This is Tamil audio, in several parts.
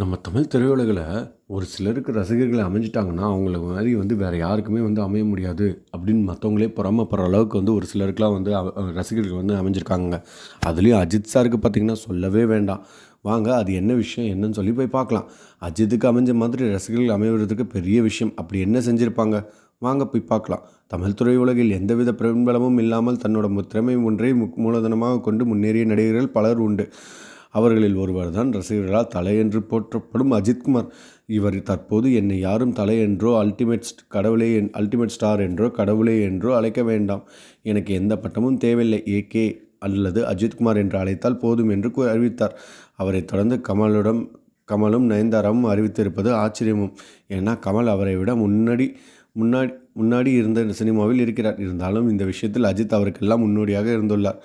நம்ம தமிழ் திரையுலகில் ஒரு சிலருக்கு ரசிகர்கள் அமைஞ்சிட்டாங்கன்னா அவங்கள மாதிரி வந்து வேறு யாருக்குமே வந்து அமைய முடியாது அப்படின்னு மற்றவங்களே பொறாமப்படுற அளவுக்கு வந்து ஒரு சிலருக்குலாம் வந்து ரசிகர்கள் வந்து அமைஞ்சிருக்காங்க அதுலேயும் அஜித் சாருக்கு பார்த்திங்கன்னா சொல்லவே வேண்டாம். வாங்க அது என்ன விஷயம் என்னன்னு சொல்லி போய் பார்க்கலாம் அஜித்துக்கு அமைஞ்ச மாதிரி ரசிகர்கள் அமைவதற்கு பெரிய விஷயம். அப்படி என்ன செஞ்சுருப்பாங்க? வாங்க போய் பார்க்கலாம் தமிழ் திரையுலகில் எந்தவித பிரபலமும் இல்லாமல் தன்னோட திறமை ஒன்றை முக் மூலதனமாக கொண்டு முன்னேறிய நடிகர்கள் பலர் உண்டு. அவர்களில் ஒருவர் தான் ரசிகர்களால் தலையென்று போற்றப்படும் அஜித்குமார் இவர் தற்போது என்னை யாரும் தலை என்றோ அல்டிமேட் கடவுளே என் அல்டிமேட் ஸ்டார் என்றோ கடவுளே என்றோ அழைக்க வேண்டாம். எனக்கு எந்த பட்டமும் தேவையில்லை. ஏகே அல்லது அஜித்குமார் என்று அழைத்தால் போதும் என்று அறிவித்தார். அவரைத் தொடர்ந்து கமலுடன் கமலும் நயன்தாராவும் அறிவித்திருப்பது ஆச்சரியமும். ஏன்னா கமல் அவரை விட முன்னாடி முன்னாடி முன்னாடி இருந்த சினிமாவில் இருக்கிறார். இருந்தாலும் இந்த விஷயத்தில் அஜித் அவருக்கெல்லாம் முன்னோடியாக இருந்துள்ளார்.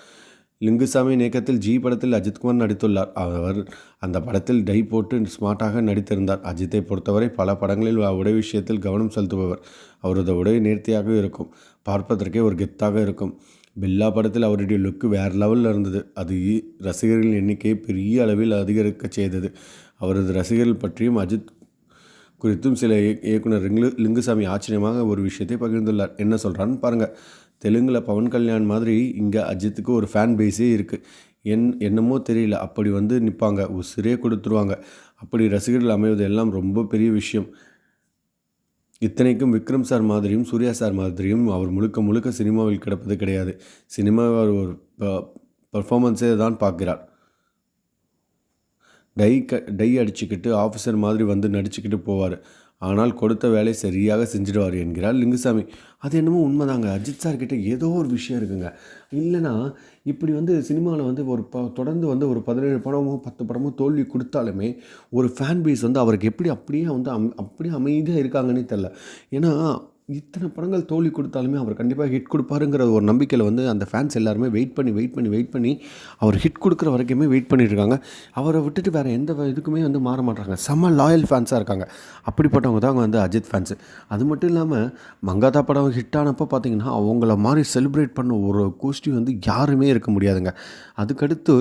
லிங்குசாமி இயக்கத்தில் ஜி படத்தில் அஜித்குமார் நடித்துள்ளார். அவர் அந்த படத்தில் டை போட்டு ஸ்மார்ட்டாக நடித்திருந்தார். அஜித்தை பொறுத்தவரை பல படங்களில் உடை விஷயத்தில் கவனம் செலுத்துபவர். அவரது உடை நேர்த்தியாக இருக்கும். பார்ப்பதற்கே ஒரு கெத்தாக இருக்கும். பில்லா படத்தில் அவருடைய லுக்கு வேறு லெவலில் இருந்தது. அது ரசிகர்களின் எண்ணிக்கையை பெரிய அளவில் அதிகரிக்க செய்தது. அவரது ரசிகர்கள் பற்றியும் அஜித் குறித்தும் சில இயக்குனர் லிங்குசாமி ஆச்சரியமாக ஒரு விஷயத்தை பகிர்ந்துள்ளார். என்ன சொல்கிறான்னு பாருங்கள் தெலுங்கில் பவன் கல்யாண் மாதிரி இங்கே அஜித்துக்கு ஒரு ஃபேன் பேஸே இருக்குது என் என்னமோ தெரியல. அப்படி வந்து நிற்பாங்க உசிரே கொடுத்துருவாங்க. அப்படி ரசிகர்கள் அமைவது எல்லாம் ரொம்ப பெரிய விஷயம். இத்தனைக்கும் விக்ரம் சார் மாதிரியும் சூர்யா சார் மாதிரியும் அவர் முழுக்க முழுக்க சினிமாவில் கிடப்பது கிடையாது. சினிமாவை ஒரு பர்ஃபாமன்ஸே தான் பார்க்கிறார். டை க டை அடிச்சுக்கிட்டு ஆஃபீஸர் மாதிரி வந்து நடிச்சுக்கிட்டு போவார். ஆனால் கொடுத்த வேலையை சரியாக செஞ்சிடுவார் என்கிறார் லிங்குசாமி. அது என்னமோ உண்மைதாங்க. அஜித் சார்கிட்ட ஏதோ ஒரு விஷயம் இருக்குங்க. இல்லைன்னா இப்படி வந்து சினிமாவில் வந்து ஒரு ப தொடர்ந்து வந்து ஒரு பதினேழு படமோ பத்து படமோ தோல்வி கொடுத்தாலுமே ஒரு ஃபேன் பேஸ் வந்து அவருக்கு எப்படி அப்படியே வந்து அம் அப்படியே அமைதியாக இருக்காங்கன்னே தெரில ஏன்னா இத்தனை படங்கள் தோல்வி கொடுத்தாலுமே அவர் கண்டிப்பாக ஹிட் கொடுப்பாருங்கிற ஒரு நம்பிக்கையில் வந்து அந்த ஃபேன்ஸ் எல்லாருமே வெயிட் பண்ணி வெயிட் பண்ணி வெயிட் பண்ணி அவர் ஹிட் கொடுக்குற வரைக்குமே வெயிட் பண்ணியிருக்காங்க அவரை விட்டுட்டு வேறு எந்த இதுக்குமே வந்து மாற மாட்டாங்க செம்ம லாயல் ஃபேன்ஸாக இருக்காங்க. அப்படிப்பட்டவங்க தான் வந்து அஜித் ஃபேன்ஸு அது மட்டும் இல்லாமல் மங்காதா படம் ஹிட் ஆனப்போ அவங்கள மாதிரி செலிப்ரேட் பண்ண ஒரு கோஷ்டி வந்து யாருமே இருக்க முடியாதுங்க. அதுக்கடுத்து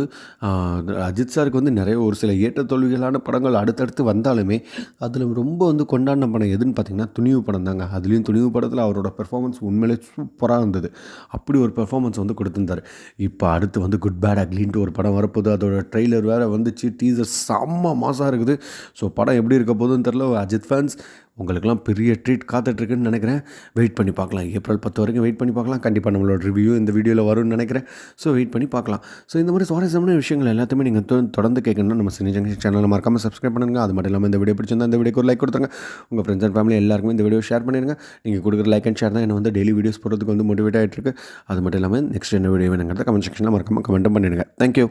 அஜித் சாருக்கு வந்து நிறைய ஒரு சில ஏற்ற தோல்விகளான படங்கள் அடுத்தடுத்து வந்தாலுமே அதில் ரொம்ப வந்து கொண்டாடின படம் எதுன்னு பார்த்தீங்கன்னா துணிவு படம் தாங்க அதுலேயும் துணி துணிவு படத்தில் அவரோட பெர்ஃபார்மன்ஸ் உண்மையிலே சூப்பராக இருந்தது. அப்படி ஒரு பெர்ஃபார்மன்ஸ் வந்து கொடுத்துருந்தாரு. இப்போ அடுத்து வந்து குட் பேட் அக்லின்ட்டு ஒரு படம் வரப்போகுது. அதோட ட்ரெய்லர் வேறு வந்துச்சு. டீசர் செம்ம மாசாக இருக்குது. ஸோ படம் எப்படி இருக்க போகுதுன்னு தெரில அஜித் ஃபேன்ஸ் உங்களுக்கெல்லாம் பெரிய ட்ரீட் காத்துட்ருக்குன்னு நினைக்கிறேன். வெயிட் பண்ணி பார்க்கலாம். ஏப்ரல் பத்து வரைக்கும் வெயிட் பண்ணி பார்க்கலாம். கண்டிப்பாக நம்மளோட ரிவ்யூ இந்த வீடியோவில் வரும்னு நினைக்கிறேன். ஸோ வெயிட் பண்ணி பார்க்கலாம். ஸோ இந்த மாதிரி சுவாரஸ்யமான விஷயங்கள் எல்லாத்தையுமே நீங்கள் தொடர்ந்து கேட்கணும்னா நம்ம சினி ஜங்ஷன் சேனலில் மறக்காமல் சப்ஸ்கிரைப் பண்ணுங்க. அது மட்டும் இல்லாமல் இந்த வீடியோ பிடிச்சிருந்தா இந்த வீடியோக்கு ஒரு லைக் கொடுத்துருங்க. உங்கள் ஃப்ரெண்ட்ஸ் அண்ட் ஃபேமிலி எல்லாருக்குமே இந்த வீடியோ ஷேர் பண்ணிடுங்க நீங்கள் கொடுக்குற லைக் அண்ட் ஷேர் தான் என்ன வந்து டெய்லி வீடியோஸ் போடுறதுக்கு வந்து மோட்டிவேட் ஆகிட்டு இருக்கு அது மட்டும் இல்லாமல் நெக்ஸ்ட் என்ன வீடியோ வேணுங்கிறத கமெண்ட் செக்ஷனில் மறக்காமல் கமெண்ட்டும் பண்ணிடுங்க. தேங்க்யூ